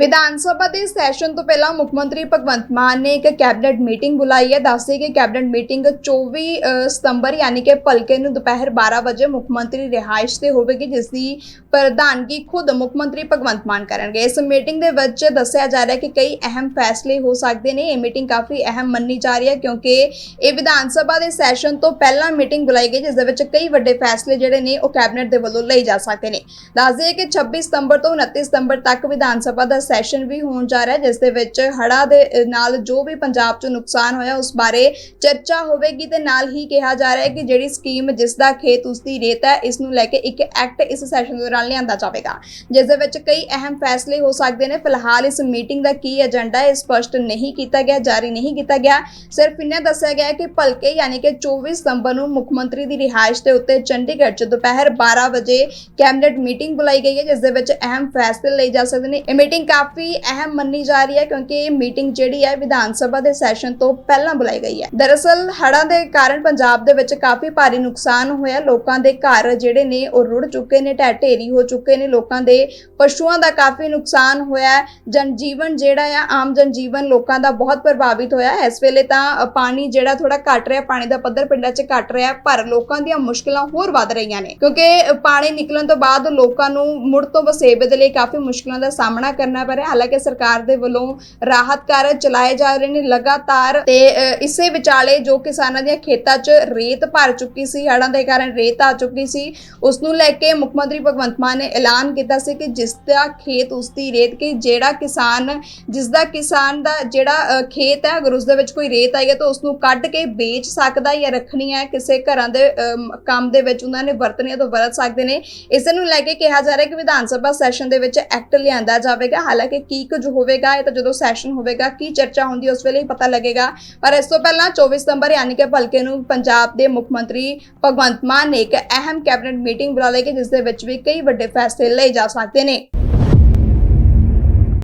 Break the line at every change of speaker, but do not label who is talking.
ਵਿਧਾਨ ਸਭਾ ਦੇ ਸੈਸ਼ਨ ਤੋਂ ਪਹਿਲਾਂ ਮੁੱਖ ਮੰਤਰੀ ਭਗਵੰਤ ਮਾਨ ਨੇ ਇੱਕ ਕੈਬਨਿਟ ਮੀਟਿੰਗ ਬੁਲਾਈ ਹੈ। ਦੱਸਦੇ ਕਿ ਕੈਬਨਿਟ ਮੀਟਿੰਗ 24 ਸਤੰਬਰ ਯਾਨੀ ਕਿ ਭਲਕੇ ਨੂੰ ਦੁਪਹਿਰ 12 ਵਜੇ ਮੁੱਖ ਮੰਤਰੀ ਰਿਹਾਇਸ਼ ਤੇ ਹੋਵੇਗੀ, ਜਿਸ ਦੀ ਪ੍ਰਧਾਨਗੀ ਖੁਦ ਮੁੱਖ ਮੰਤਰੀ ਭਗਵੰਤ ਮਾਨ ਕਰਨਗੇ। ਇਸ ਮੀਟਿੰਗ ਦੇ ਵਿੱਚ ਦੱਸਿਆ ਜਾ ਰਿਹਾ ਹੈ ਕਿ ਕਈ ਅਹਿਮ ਫੈਸਲੇ ਹੋ ਸਕਦੇ ਨੇ। ਇਹ ਮੀਟਿੰਗ ਕਾਫੀ ਅਹਿਮ ਮੰਨੀ ਜਾ ਰਹੀ ਹੈ, ਕਿਉਂਕਿ ਇਹ ਵਿਧਾਨ ਸਭਾ ਦੇ ਸੈਸ਼ਨ ਤੋਂ ਪਹਿਲਾਂ ਮੀਟਿੰਗ ਬੁਲਾਈ ਗਈ, ਜਿਸ ਦੇ ਵਿੱਚ ਕਈ ਵੱਡੇ ਫੈਸਲੇ ਜਿਹੜੇ ਨੇ ਉਹ ਕੈਬਨਿਟ ਦੇ ਵੱਲੋਂ ਲਏ ਜਾ ਸਕਦੇ ਨੇ। ਦੱਸਦੇ ਹੈ ਕਿ 26 ਸਤੰਬਰ ਤੋਂ 29 ਸਤੰਬਰ ਤੱਕ ਵਿਧਾਨ ਸਭਾ ਦਾ ਸੈਸ਼ਨ ਵੀ ਹੋਣ ਜਾ ਰਿਹਾ ਹੈ, ਜਿਸ ਦੇ ਵਿੱਚ ਹੜਾ ਦੇ ਨਾਲ ਜੋ ਵੀ ਪੰਜਾਬ 'ਚ ਨੁਕਸਾਨ ਹੋਇਆ, ਉਸ ਬਾਰੇ ਚਰਚਾ ਹੋਵੇਗੀ ਤੇ ਨਾਲ ਹੀ ਕਿਹਾ ਜਾ ਰਿਹਾ ਹੈ ਕਿ ਜਿਹੜੀ ਸਕੀਮ ਜਿਸ ਦਾ ਖੇਤ ਉਸ ਦੀ ਰੇਤ ਹੈ, ਇਸ ਨੂੰ ਲੈ ਕੇ ਇੱਕ ਐਕਟ ਇਸ ਸੈਸ਼ਨ ਦੌਰਾਨ ਲਿਆਂਦਾ ਜਾਵੇਗਾ। ਜਿਸ ਦੇ ਵਿੱਚ ਕਈ ਅਹਿਮ ਫੈਸਲੇ ਹੋ ਸਕਦੇ ਨੇ। ਫਿਲਹਾਲ ਇਸ ਮੀਟਿੰਗ ਦਾ ਕੀ ਏਜੰਡਾ ਹੈ, ਇਹ ਸਪਸ਼ਟ ਨਹੀਂ ਕੀਤਾ ਗਿਆ, ਜਾਰੀ ਨਹੀਂ ਕੀਤਾ ਗਿਆ। ਸਿਰਫ ਇੰਨਾ ਦੱਸਿਆ ਗਿਆ ਕਿ ਭਲਕੇ ਯਾਨੀ ਕਿ 24 ਸਤੰਬਰ ਨੂੰ ਮੁੱਖ ਮੰਤਰੀ ਦੀ ਰਿਹਾਇਸ਼ ਦੇ ਉੱਤੇ ਚੰਡੀਗੜ੍ਹ 'ਚ ਦੁਪਹਿਰ 12 ਵਜੇ ਕੈਬਨਿਟ ਮੀਟਿੰਗ ਬੁਲਾਈ ਗਈ ਹੈ, ਜਿਸ ਦੇ ਵਿੱਚ ਅਹਿਮ ਫੈਸਲੇ ਲਏ ਜਾ ਸਕਦੇ ਨੇ। ਇਹ ਮੀਟਿੰਗ ਕਾਫੀ ਅਹਿਮ ਮੰਨੀ ਜਾ ਰਹੀ ਹੈ ਕਿਉਂਕਿ ਇਹ ਮੀਟਿੰਗ ਜਿਹੜੀ ਹੈ ਵਿਧਾਨ ਸਭਾ ਦੇ ਸੈਸ਼ਨ ਤੋਂ ਪਹਿਲਾਂ ਬੁਲਾਈ ਗਈ ਹੈ। ਦਰਅਸਲ, ਹੜ੍ਹਾਂ ਦੇ ਕਾਰਨ ਪੰਜਾਬ ਦੇ ਵਿੱਚ ਕਾਫੀ ਭਾਰੀ ਨੁਕਸਾਨ ਹੋਇਆ। ਲੋਕਾਂ ਦੇ ਘਰ ਜਿਹੜੇ ਨੇ ਉਹ ਰੁੜ ਚੁੱਕੇ ਨੇ, ਢਹਿ ਢੇਰੀ ਹੋ ਚੁੱਕੇ ਨੇ। ਲੋਕਾਂ ਦੇ ਪਸ਼ੂਆਂ ਦਾ ਕਾਫੀ ਨੁਕਸਾਨ ਹੋਇਆ ਜਨਜੀਵਨ ਜਿਹੜਾ ਆ, ਆਮ ਜਨਜੀਵਨ ਲੋਕਾਂ ਦਾ ਬਹੁਤ ਪ੍ਰਭਾਵਿਤ ਹੋਇਆ। ਇਸ ਵੇਲੇ ਤਾਂ ਪਾਣੀ ਜਿਹੜਾ ਥੋੜਾ ਘਟ ਰਿਹਾ, ਪਾਣੀ ਦਾ ਪੱਧਰ ਪਿੰਡਾਂ 'ਚ ਘਟ ਰਿਹਾ, ਪਰ ਲੋਕਾਂ ਦੀਆਂ ਮੁਸ਼ਕਲਾਂ ਹੋਰ ਵੱਧ ਰਹੀਆਂ ਨੇ। ਕਿਉਂਕਿ ਪਾਣੀ ਨਿਕਲਣ ਤੋਂ ਬਾਅਦ ਲੋਕਾਂ ਨੂੰ ਮੁੜ ਤੋਂ ਵਸੇਬੇ ਦੇ ਲਈ ਕਾਫੀ ਮੁਸ਼ਕਲਾਂ ਦਾ ਸਾਹਮਣਾ ਕਰਨਾ ਪੈ ਰਿਹਾ। ਹਾਲਾਂਕਿ ਸਰਕਾਰ ਦੇ ਵੱਲੋਂ ਰਾਹਤ ਕਾਰਜ ਚਲਾਏ ਜਾ ਰਹੇ ਨੇ ਲਗਾਤਾਰ ਤੇ ਇਸੇ ਵਿਚਾਲੇ ਜੋ ਕਿਸਾਨਾਂ ਦੀਆਂ ਖੇਤਾਂ 'ਚ ਰੇਤ ਭਰ ਚੁੱਕੀ ਸੀ ਹੜ੍ਹਾਂ ਦੇ ਕਾਰਨ ਰੇਤ ਆ ਚੁੱਕੀ ਸੀ ਉਸ ਨੂੰ ਲੈ ਕੇ ਮੁੱਖ ਮੰਤਰੀ ਭਗਵੰਤ ਮਾਨ ਨੇ ਐਲਾਨ ਕੀਤਾ ਸੀ ਕਿ ਜਿਸ ਦਾ ਖੇਤ ਉਸ ਦੀ ਰੇਤ ਕਿ ਜਿਹੜਾ ਕਿਸਾਨ ਜਿਸ ਦਾ ਕਿਸਾਨ ਦਾ ਜਿਹੜਾ ਖੇਤ ਹੈ ਅਗਰ ਉਸ ਦੇ ਵਿੱਚ ਕੋਈ ਰੇਤ ਆਈ ਹੈ ਤਾਂ ਉਸ ਨੂੰ ਕੱਢ ਕੇ ਵੇਚ ਸਕਦਾ ਜਾਂ ਰੱਖਣੀ ਹੈ। ਕਿਸੇ ਘਰਾਂ ਦੇ ਅਮ, ਕੰਮ ਦੇ ਵਿੱਚ ਉਹਨਾਂ ਨੇ ਵਰਤਣੀ ਹੈ ਤਾਂ ਵਰਤ ਸਕਦੇ ਨੇ। ਇਸ ਨੂੰ ਲੈ ਕੇ ਕਿਹਾ ਜਾ ਰਿਹਾ ਕਿ ਵਿਧਾਨ ਸਭਾ ਸੈਸ਼ਨ ਦੇ ਵਿੱਚ ਐਕਟ ਲਿਆਂਦਾ ਜਾਵੇਗਾ। ਹਾਲਾਂਕਿ ਕੀ ਕੁਝ ਹੋਵੇਗਾ, ਇਹ ਤਾਂ ਜਦੋਂ ਸੈਸ਼ਨ ਹੋਵੇਗਾ, ਕੀ ਚਰਚਾ ਹੁੰਦੀ ਉਸ ਵੇਲੇ ਹੀ ਪਤਾ ਲੱਗੇਗਾ। ਪਰ ਇਸ ਤੋਂ ਪਹਿਲਾਂ 24 ਸਤੰਬਰ ਯਾਨੀ ਕਿ ਭਲਕੇ ਨੂੰ ਪੰਜਾਬ ਦੇ ਮੁੱਖ ਮੰਤਰੀ ਭਗਵੰਤ ਮਾਨ ਨੇ ਇੱਕ ਅਹਿਮ ਕੈਬਨਿਟ ਮੀਟਿੰਗ ਬੁਲਾ ਲਈ ਕਿ ਜਿਸ ਦੇ ਵਿੱਚ ਵੀ ਕਈ ਵੱਡੇ ਫੈਸਲੇ ਲਏ ਜਾ ਸਕਦੇ ਨੇ।